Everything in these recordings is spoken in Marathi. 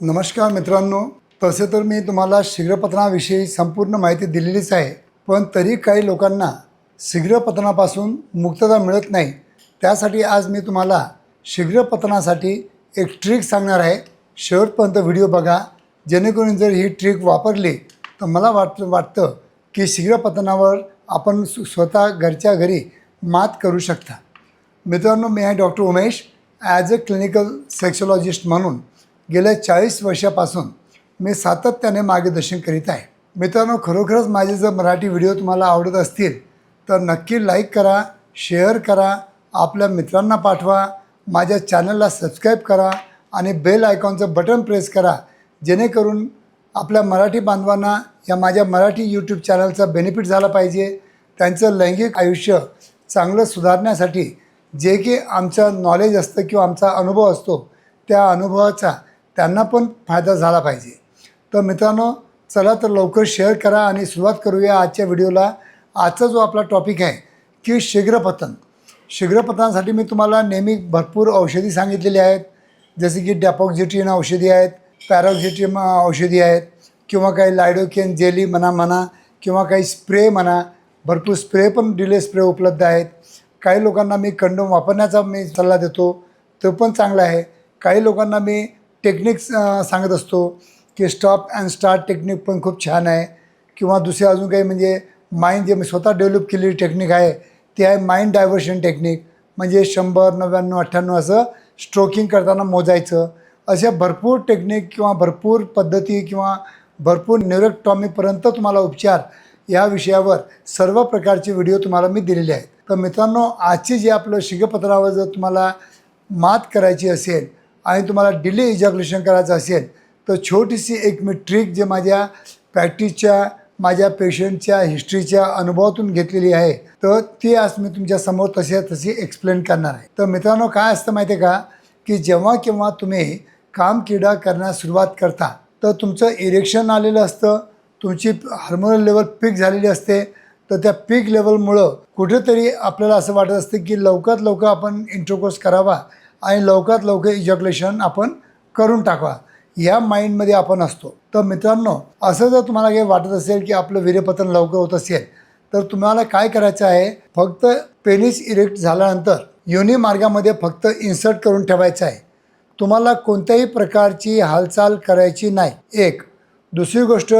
नमस्कार मित्रांनो तसे तर मी तुम्हाला शीघ्रपतनाविषयी संपूर्ण माहिती दिलेलीच आहे पण तरी काही लोकांना शीघ्रपतनापासून मुक्तता मिळत नाही. त्यासाठी आज मी तुम्हाला शीघ्रपतनासाठी एक ट्रिक सांगणार आहे. शेवटपर्यंत व्हिडिओ बघा जेणेकरून जर ही ट्रिक वापरली तर मला वाट वाटतं की शीघ्रपतनावर आपण स्वतः घरच्या घरी मात करू शकता. मित्रांनो मी आहे doctor Umesh as a clinical sexologist म्हणून. गेल्या चाळीस वर्षापासून मी सातत्याने मार्गदर्शन करीत आहे. मित्रांनो खरोखरच माझे जर मराठी व्हिडिओ तुम्हाला आवडत असतील तर नक्की लाईक करा शेअर करा आपल्या मित्रांना पाठवा माझ्या चॅनलला सबस्क्राईब करा आणि बेल आयकॉनचं बटन प्रेस करा जेणेकरून आपल्या मराठी बांधवांना या माझ्या मराठी यूट्यूब चॅनलचा बेनिफिट झाला पाहिजे. त्यांचं लैंगिक आयुष्य चांगलं सुधारण्यासाठी जे की आमचं नॉलेज असतं किंवा आमचा अनुभव असतो त्या अनुभवाचा त्यांना पण फायदा झाला पाहिजे. तर मित्रांनो चला तर लवकर शेअर करा आणि सुरुवात करूया आजच्या व्हिडिओला आजचा जो आपला टॉपिक आहे की शीघ्रपतन. शीघ्रपतनासाठी मी तुम्हाला नेहमी भरपूर औषधी सांगितलेली आहेत. जसे की डॅपॉक्झिटिन औषधी आहेत पॅरोक्झिटिन औषधी आहेत किंवा काही लायडोकेन जेली म्हणा म्हणा किंवा काही स्प्रे म्हणा. भरपूर स्प्रे पण डिले स्प्रे उपलब्ध आहेत. काही लोकांना मी कंडोम वापरण्याचा मी सल्ला देतो तो पण चांगला आहे. काही लोकांना मी टेक्निक्स सांगत असतो की स्टॉप अँड स्टार्ट टेक्निक पण खूप छान आहे. किंवा दुसरे अजून काही म्हणजे माइंड जे मी स्वतः डेव्हलप केलेली टेक्निक आहे ती आहे माइंड डायव्हर्शन टेक्निक म्हणजे शंभर नव्याण्णव अठ्ठ्याण्णव असं स्ट्रोकिंग करताना मोजायचं. अशा भरपूर टेक्निक किंवा भरपूर पद्धती किंवा भरपूर न्यूरोटॉमीपर्यंत तुम्हाला उपचार या विषयावर सर्व प्रकारचे व्हिडिओ तुम्हाला मी दिलेले आहेत. तर मित्रांनो आजची जे आपलं शिगपत्रावर जर तुम्हाला मात करायची असेल आणि तुम्हाला डिले इजॅक्युलेशन करायचं असेल तर छोटीशी एक मी ट्रिक जे माझ्या प्रॅक्टिसच्या माझ्या पेशंटच्या हिस्ट्रीच्या अनुभवातून घेतलेली आहे तर ती आज मी तुमच्यासमोर तशी तशी एक्सप्लेन करणार आहे. तर मित्रांनो काय असतं माहिती आहे का? की जेव्हा केव्हा तुम्ही काम किडा करण्यास सुरुवात करता तर तुमचं इरेक्शन आलेलं असतं तुमची हार्मोनल लेवल पीक झालेली असते तर त्या पीक लेवलमुळं कुठेतरी आपल्याला असं वाटत असतं की लवकरात लवकर आपण इंट्रोकोर्स करावा आणि लवकरात लवकर इजॅक्युलेशन आपण करून टाकवा. या माइंडमध्ये आपण असतो. तर मित्रांनो असं जर तुम्हाला काही वाटत असेल की आपलं वीर्यपतन लवकर होत असेल तर तुम्हाला काय करायचं आहे? फक्त पेनिस इरेक्ट झाल्यानंतर योनी मार्गामध्ये फक्त इन्सर्ट करून ठेवायचं आहे. तुम्हाला कोणत्याही प्रकारची हालचाल करायची नाही. एक. दुसरी गोष्ट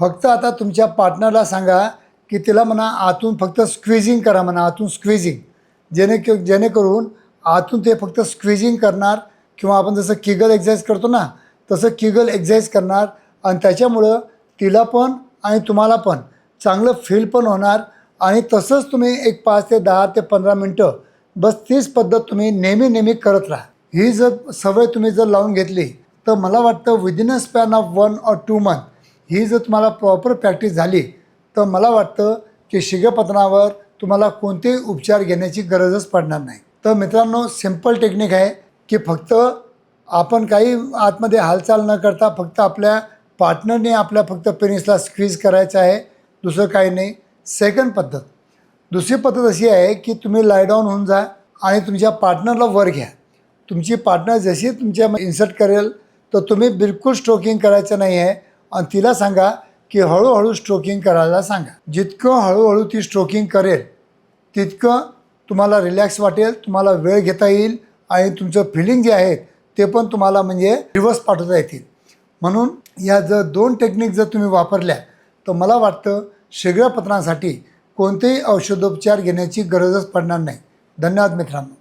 फक्त आता तुमच्या पार्टनरला सांगा की तिला म्हणा आतून फक्त स्क्विझिंग करा म्हणा आतून स्क्विझिंग जेणे जेणेकरून आतून ते फक्त स्क्विजिंग करणार किंवा आपण जसं किगल एक्झाईज करतो ना तसं किगल एक्झाईज करणार आणि त्याच्यामुळं तिला पण आणि तुम्हाला पण चांगलं फील पण होणार आणि तसंच तुम्ही एक पाच ते दहा ते पंधरा मिनटं बस तीच पद्धत तुम्ही नेहमी नेहमी करत राहा. ही जर सवय तुम्ही जर लावून घेतली तर मला वाटतं within a span of one or two month ही जर तुम्हाला प्रॉपर प्रॅक्टिस झाली तर मला वाटतं की शिगपतनावर तुम्हाला कोणतेही उपचार घेण्याची गरजच पडणार नाही. तर मित्रांनो सिंपल टेक्निक आहे की फक्त आपण काही आतमध्ये हालचाल न करता फक्त आपल्या पार्टनरने आपल्या फक्त पेनिसला स्क्वीज करायचं आहे दुसरं काही नाही. सेकंड पद्धत. दुसरी पद्धत अशी आहे की तुम्ही लायडाऊन होऊन जा आणि तुमच्या पार्टनरला वर घ्या. तुमची पार्टनर जशी तुमच्या इन्सर्ट करेल तर तुम्ही बिलकुल स्ट्रोकिंग करायचं नाही आहे. आणि तिला सांगा की हळूहळू स्ट्रोकिंग करायला सांगा. जितकं हळूहळू ती स्ट्रोकिंग करेल तितकं तुम्हाला रिलॅक्स वाटेल तुम्हाला वेळ घेता येईल आणि तुमचं फिलिंग जे आहे ते पण तुम्हाला म्हणजे रिव्हर्स पाठवता येतील. म्हणून या जर दोन टेक्निक जर तुम्ही वापरल्या तर मला वाटतं शीघ्रपतनासाठी कोणतेही औषधोपचार घेण्याची गरजच पडणार नाही. धन्यवाद मित्रांनो.